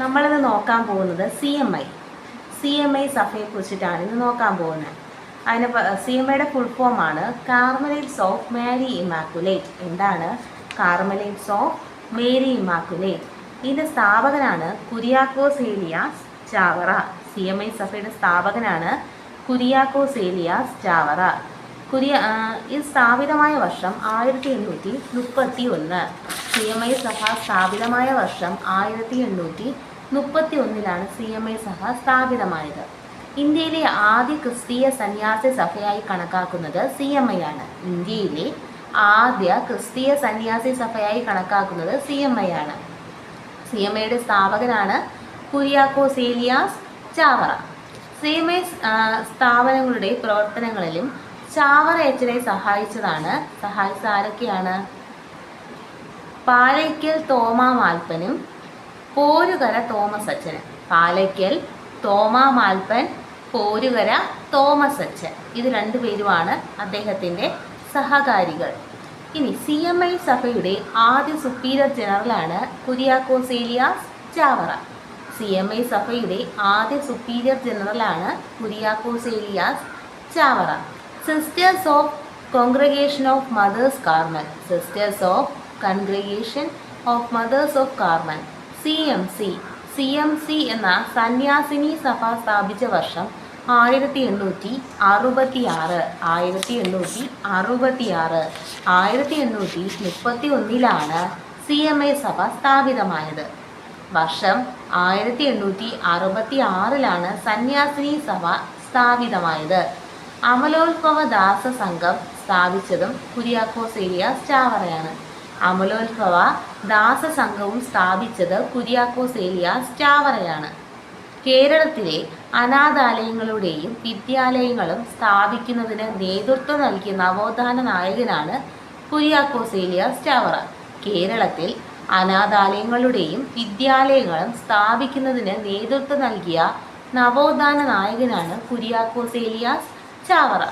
നമ്മളിന്ന് നോക്കാൻ പോകുന്നത് C M I C M I സഫയെ കുറിച്ചിട്ടാണ് ഇന്ന് നോക്കാൻ പോകുന്നത്. അതിന് സി എം ഐയുടെ ഫുൾ ആണ് കാർമലൈറ്റ്സ് ഓഫ് മേരി ഇമാക്കുലേറ്റ് എന്താണ്? കാർമലേറ്റ്സ് ഓഫ് മേരി ഇമാക്കുലേറ്റ് ഇതിന്റെ സ്ഥാപകനാണ് Kuriakose Elias Chavara. C M I സഫയുടെ സ്ഥാപകനാണ് കുര്യാക്കോസ് ഏലിയാസ് ചാവറ. കുരിയ ഇത് സ്ഥാപിതമായ വർഷം ആയിരത്തി എണ്ണൂറ്റി മുപ്പത്തി ഒന്ന് സി എം ഐ സഭ സ്ഥാപിതമായ വർഷം ആയിരത്തി എണ്ണൂറ്റി മുപ്പത്തി ഒന്നിലാണ് സി എം ഐ സഭ സ്ഥാപിതമായത്. ഇന്ത്യയിലെ ആദ്യ ക്രിസ്തീയ സന്യാസി സഭയായി കണക്കാക്കുന്നത് സി എം ഐ ആണ്. ഇന്ത്യയിലെ ആദ്യ ക്രിസ്തീയ സന്യാസി സഭയായി കണക്കാക്കുന്നത് സി എം ഐ ആണ്. സി എം ഐയുടെ സ്ഥാപകനാണ് Kuriakose Elias Chavara C M I സ്ഥാപനങ്ങളുടെ പ്രവർത്തനങ്ങളിലും ചാവറ അച്ഛനെ സഹായിച്ചതാണ്. സഹായിച്ച ആരൊക്കെയാണ്? പാലയ്ക്കൽ തോമാ മാൽപ്പനും പോരുകര തോമസ് അച്ഛനും പാലയ്ക്കൽ തോമാ മാൽപ്പൻ പോരുകര തോമസ് അച്ഛൻ ഇത് രണ്ടുപേരുമാണ് അദ്ദേഹത്തിന്റെ സഹകാരികൾ. ഇനി സി എം ഐ സഭയുടെ ആദ്യ superior ജനറലാണ് Kuriakose Elias Chavara. C M I സഭയുടെ ആദ്യ superior ജനറലാണ് Kuriakose Elias Chavara. Sisters of congregation of mothers Carmel sisters of congregation of mothers of Carmel C M C C M C എന്ന സന്യാസിനി സഭ സ്ഥാപിച്ച വർഷം ആയിരത്തി എണ്ണൂറ്റി അറുപത്തി ആറ് ആയിരത്തി എണ്ണൂറ്റി അറുപത്തി ആറ് ആയിരത്തി എണ്ണൂറ്റി മുപ്പത്തി ഒന്നിലാണ് സി എം ഐ സഭ സ്ഥാപിതമായത്. വർഷം ആയിരത്തി എണ്ണൂറ്റി അറുപത്തി ആറിലാണ് സന്യാസിനി സഭ സ്ഥാപിതമായത്. അമലോത്ഭവ ദാസ സംഘം സ്ഥാപിച്ചതും കുര്യാക്കോസ് ഏരിയ ചാവറയാണ്. അമലോത്ഭവ ദാസ സംഘവും സ്ഥാപിച്ചത് കുര്യാക്കോസ് ഏലിയാസ് ചാവറയാണ്. കേരളത്തിലെ അനാഥാലയങ്ങളുടെയും വിദ്യാലയങ്ങളും സ്ഥാപിക്കുന്നതിന് നേതൃത്വം നൽകിയ നവോത്ഥാന നായകനാണ് കുര്യാക്കോസ് ഏലിയാസ് ചാവറ. കേരളത്തിൽ അനാഥാലയങ്ങളുടെയും വിദ്യാലയങ്ങളും സ്ഥാപിക്കുന്നതിന് നേതൃത്വം നൽകിയ നവോത്ഥാന നായകനാണ് കുര്യാക്കോസ് ഏലിയാസ് ചാവറ.